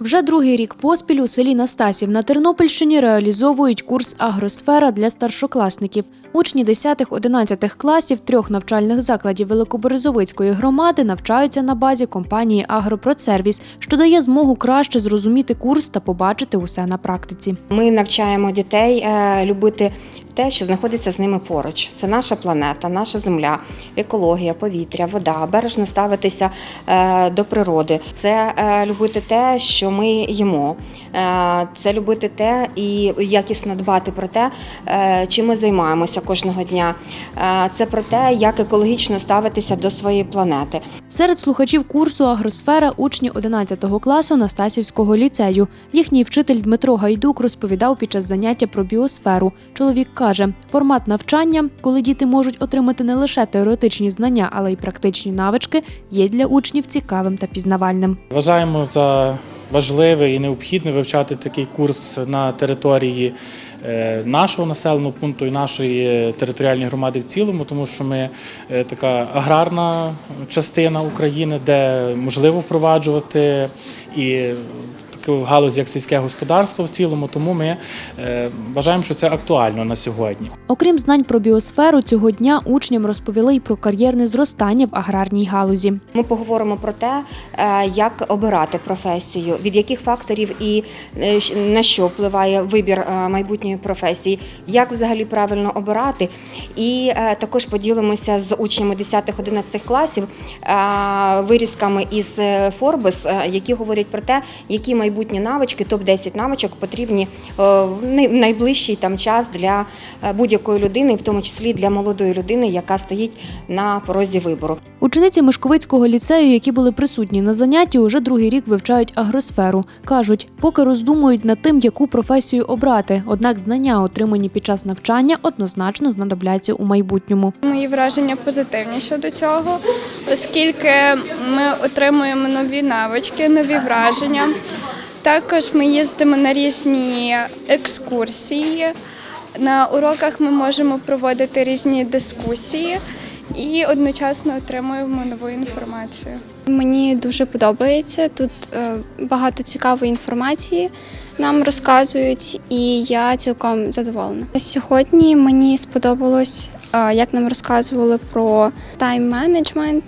Вже другий рік поспіль у селі Настасів на Тернопільщині реалізовують курс Агросфера для старшокласників. Учні 10-11 класів трьох навчальних закладів Великоберезовицької громади навчаються на базі компанії Агропродсервіс, що дає змогу краще зрозуміти курс та побачити усе на практиці. Ми навчаємо дітей е, любити те, що знаходиться з ними поруч. Це наша планета, наша земля, екологія, повітря, вода, бережно ставитися е, до природи. Це е, любити те, що ми їмо. Е, Це любити те і якісно дбати про те, чим ми займаємося кожного дня. Це про те, як екологічно ставитися до своєї планети. Серед слухачів курсу Агросфера учні 11 класу Настасівського ліцею. Їхній вчитель Дмитро Гайдук розповідав під час заняття про біосферу. Чоловік каже, формат навчання, коли діти можуть отримати не лише теоретичні знання, але й практичні навички, є для учнів цікавим та пізнавальним. Вважаємо за важливе і необхідне вивчати такий курс на території е, нашого населеного пункту і нашої територіальної громади в цілому, тому що ми е, така аграрна частина України, де можливо впроваджувати і таку галузь, як сільське господарство в цілому. Тому ми е, вважаємо, що це актуально на сьогодні. Окрім знань про біосферу, цього дня учням розповіли й про кар'єрне зростання в аграрній галузі. Ми поговоримо про те, е, як обирати професію, від яких факторів і е, на що впливає вибір майбутньої професії, як взагалі правильно обирати. І також поділимося з учнями 10-11 класів вирізками із Forbes, е, які говорять про те, які майбутні навички, топ-10 навичок потрібні е, в най- найближчий там час для е, будь-якої людини, в тому числі для молодої людини, яка стоїть на порозі вибору. Учениці Мишковицького ліцею, які були присутні на занятті, уже другий рік вивчають агросферу. кажуть, поки роздумують над тим, яку професію обрати. Однак знання, отримані під час навчання, однозначно знадобляться у майбутньому. Мої враження позитивні щодо цього, оскільки ми отримуємо нові навички, нові враження. Також ми їздимо на різні екскурсії. На уроках ми можемо проводити різні дискусії і одночасно отримуємо нову інформацію. Мені дуже подобається. Тут е, багато цікавої інформації нам розказують, і я цілком задоволена. Сьогодні мені сподобалось, е, як нам розказували про тайм-менеджмент,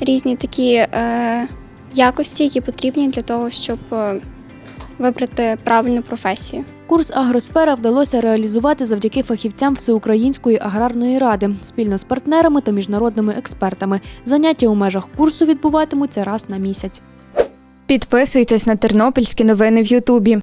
різні такі е, якості, які потрібні для того, щоб вибрати правильну професію. Курс Агросфера вдалося реалізувати завдяки фахівцям Всеукраїнської аграрної ради спільно з партнерами та міжнародними експертами. Заняття у межах курсу відбуватимуться раз на місяць. Підписуйтесь на тернопільські новини в Ютубі.